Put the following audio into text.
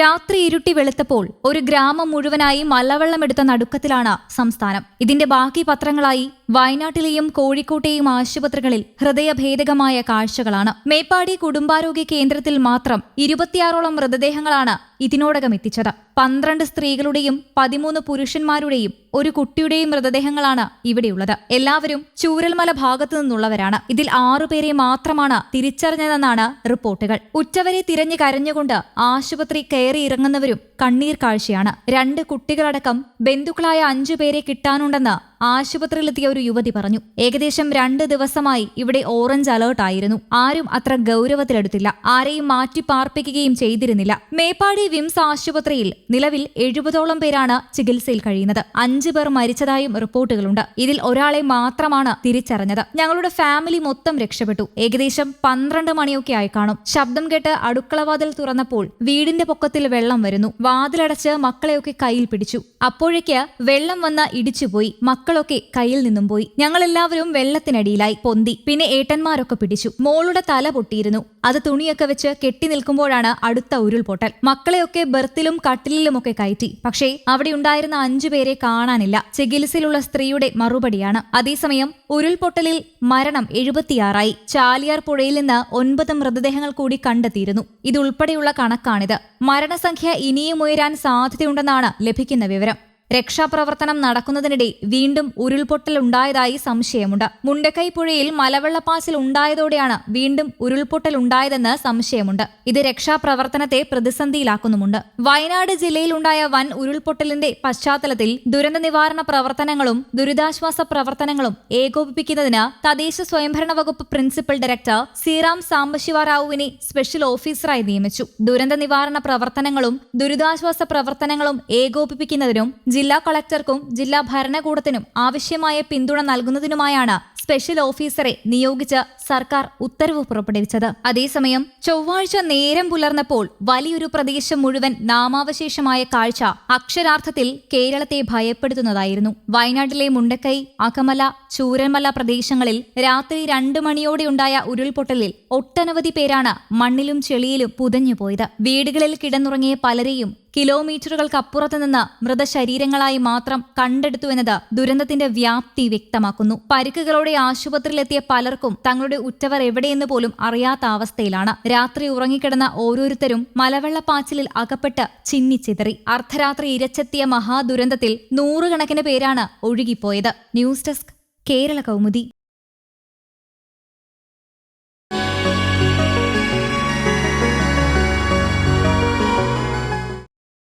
രാത്രി ഇരുട്ടി വെളുത്തപ്പോൾ ഒരു ഗ്രാമം മുഴുവനായി മലവെള്ളമെടുത്ത നടുക്കത്തിലാണ് സംസ്ഥാനം. ഇതിന്റെ ബാക്കി പത്രങ്ങളായി വയനാട്ടിലെയും കോഴിക്കോട്ടെയും ആശുപത്രികളിൽ ഹൃദയഭേദകമായ കാഴ്ചകളാണ്. മേപ്പാടി കുടുംബാരോഗ്യ കേന്ദ്രത്തിൽ മാത്രം ഇരുപത്തിയാറോളം മൃതദേഹങ്ങളാണ് ഇതിനോടകം എത്തിച്ചത്. പന്ത്രണ്ട് സ്ത്രീകളുടെയും പതിമൂന്ന് പുരുഷന്മാരുടെയും ഒരു കുട്ടിയുടെയും മൃതദേഹങ്ങളാണ് ഇവിടെയുള്ളത്. എല്ലാവരും ചൂരൽമല ഭാഗത്തു നിന്നുള്ളവരാണ്. ഇതിൽ ആറുപേരെ മാത്രമാണ് തിരിച്ചറിഞ്ഞതെന്നാണ് റിപ്പോർട്ടുകൾ. ഉച്ചവരെ തിരഞ്ഞു കരഞ്ഞുകൊണ്ട് ആശുപത്രി കയറി ഇറങ്ങുന്നവരും കണ്ണീർ കാഴ്ചയാണ്. രണ്ട് കുട്ടികളടക്കം ബന്ധുക്കളായ അഞ്ചു പേരെ കിട്ടാനുണ്ടെന്ന് ആശുപത്രിയിലെത്തിയ ഒരു യുവതി പറഞ്ഞു ഏകദേശം രണ്ട് ദിവസമായി ഇവിടെ ഓറഞ്ച് അലേർട്ട് ആയിരുന്നു. ആരും അത്ര ഗൗരവത്തിലെടുത്തില്ല. ആരെയും മാറ്റി പാർപ്പിക്കുകയും ചെയ്തിരുന്നില്ല. മേപ്പാടി വിംസ് ആശുപത്രിയിൽ നിലവിൽ എഴുപതോളം പേരാണ് ചികിത്സയിൽ കഴിയുന്നത്. അഞ്ചു പേർ മരിച്ചതായും റിപ്പോർട്ടുകളുണ്ട്. ഇതിൽ ഒരാളെ മാത്രമാണ് തിരിച്ചറിഞ്ഞത്. ഞങ്ങളുടെ ഫാമിലി മൊത്തം രക്ഷപ്പെട്ടു. ഏകദേശം പന്ത്രണ്ട് മണിയൊക്കെ ആയി കാണും. ശബ്ദം കേട്ട് അടുക്കളവാതിൽ തുറന്നപ്പോൾ വീടിന്റെ പൊക്കത്തിൽ വെള്ളം വരുന്നു. വാതിലടച്ച് മക്കളെയൊക്കെ കയ്യിൽ പിടിച്ചു. അപ്പോഴേക്ക് വെള്ളം വന്ന് ഇടിച്ചുപോയി. മക്കളൊക്കെ കയ്യിൽ നിന്നും പോയി. ഞങ്ങളെല്ലാവരും വെള്ളത്തിനടിയിലായി പൊന്തി. പിന്നെ ഏട്ടന്മാരൊക്കെ പിടിച്ചു. മോളുടെ തല പൊട്ടിയിരുന്നു. അത് തുണിയൊക്കെ വെച്ച് കെട്ടി നിൽക്കുമ്പോഴാണ് അടുത്ത ഉരുൾപൊട്ടൽ. മക്കളെയൊക്കെ ബെർത്തിലും കട്ടിലിലുമൊക്കെ കയറ്റി. പക്ഷേ അവിടെ ഉണ്ടായിരുന്ന അഞ്ചുപേരെ കാണാനില്ല. ചികിത്സയിലുള്ള സ്ത്രീയുടെ മറുപടിയാണ്. അതേസമയം ഉരുൾപൊട്ടലിൽ മരണം എഴുപത്തിയാറായി. ചാലിയാർ പുഴയിൽ നിന്ന് ഒൻപത് മൃതദേഹങ്ങൾ കൂടി കണ്ടെത്തിയിരുന്നു. ഇതുൾപ്പെടെയുള്ള കണക്കാണിത്. മരണസംഖ്യ ഇനിയും ഉയരാൻ സാധ്യതയുണ്ടെന്നാണ് ലഭിക്കുന്ന വിവരം. രക്ഷാപ്രവർത്തനം നടക്കുന്നതിനിടെ വീണ്ടും ഉരുൾപൊട്ടൽ ഉണ്ടായതായി സംശയമുണ്ട്. മുണ്ടക്കൈ പുഴയിൽ മലവെള്ളപ്പാച്ചിൽ ഉണ്ടായതോടെയാണ് വീണ്ടും ഉരുൾപൊട്ടൽ ഉണ്ടായതെന്ന് സംശയമുണ്ട്. ഇത് രക്ഷാപ്രവർത്തനത്തെ പ്രതിസന്ധിയിലാക്കുന്നുമുണ്ട്. വയനാട് ജില്ലയിലുണ്ടായ വൻ ഉരുൾപൊട്ടലിന്റെ പശ്ചാത്തലത്തിൽ ദുരന്ത നിവാരണ പ്രവർത്തനങ്ങളും ദുരിതാശ്വാസ പ്രവർത്തനങ്ങളും ഏകോപിപ്പിക്കുന്നതിന് തദ്ദേശ സ്വയംഭരണ വകുപ്പ് പ്രിൻസിപ്പൽ ഡയറക്ടർ സീറാം സാംബശിവറാവുവിനെ സ്പെഷ്യൽ ഓഫീസറായി നിയമിച്ചു. ദുരന്ത നിവാരണ പ്രവർത്തനങ്ങളും ദുരിതാശ്വാസ പ്രവർത്തനങ്ങളും ഏകോപിപ്പിക്കുന്നതിനും ജില്ലാ കളക്ടർക്കും ജില്ലാ ഭരണകൂടത്തിനും ആവശ്യമായ പിന്തുണ നൽകുന്നതിനുമായാണ് സ്പെഷ്യൽ ഓഫീസറെ നിയോഗിച്ച് സർക്കാർ ഉത്തരവ് പുറപ്പെടുവിച്ചത്. അതേസമയം ചൊവ്വാഴ്ച നേരം പുലർന്നപ്പോൾ വലിയൊരു പ്രദേശം മുഴുവൻ നാമാവശേഷമായ കാഴ്ച അക്ഷരാർത്ഥത്തിൽ കേരളത്തെ ഭയപ്പെടുത്തുന്നതായിരുന്നു. വയനാട്ടിലെ മുണ്ടക്കൈ അകമല ചൂരന്മല പ്രദേശങ്ങളിൽ രാത്രി രണ്ടു മണിയോടെയുണ്ടായ ഉരുൾപൊട്ടലിൽ ഒട്ടനവധി പേരാണ് മണ്ണിലും ചെളിയിലും പുതഞ്ഞുപോയത്. വീടുകളിൽ കിടന്നുറങ്ങിയ പലരെയും കിലോമീറ്ററുകൾക്കപ്പുറത്ത് നിന്ന് മൃതശരീരങ്ങളായി മാത്രം കണ്ടെടുത്തു കണ്ടെടുത്തുവെന്നത് ദുരന്തത്തിന്റെ വ്യാപ്തി വ്യക്തമാക്കുന്നു. പരിക്കുകളോടെ ആശുപത്രിയിലെത്തിയ പലർക്കും തങ്ങളുടെ ഉറ്റവർ എവിടെയെന്ന് പോലും അറിയാത്ത അവസ്ഥയിലാണ്. രാത്രി ഉറങ്ങിക്കിടന്ന ഓരോരുത്തരും മലവെള്ളപ്പാച്ചിലിൽ അകപ്പെട്ട് ചിന്നിച്ചിതറി. അർദ്ധരാത്രി ഇരച്ചെത്തിയ മഹാദുരന്തത്തിൽ നൂറുകണക്കിന് പേരാണ് ഒഴുകിപ്പോയത്. News desk Kerala Kaumudi.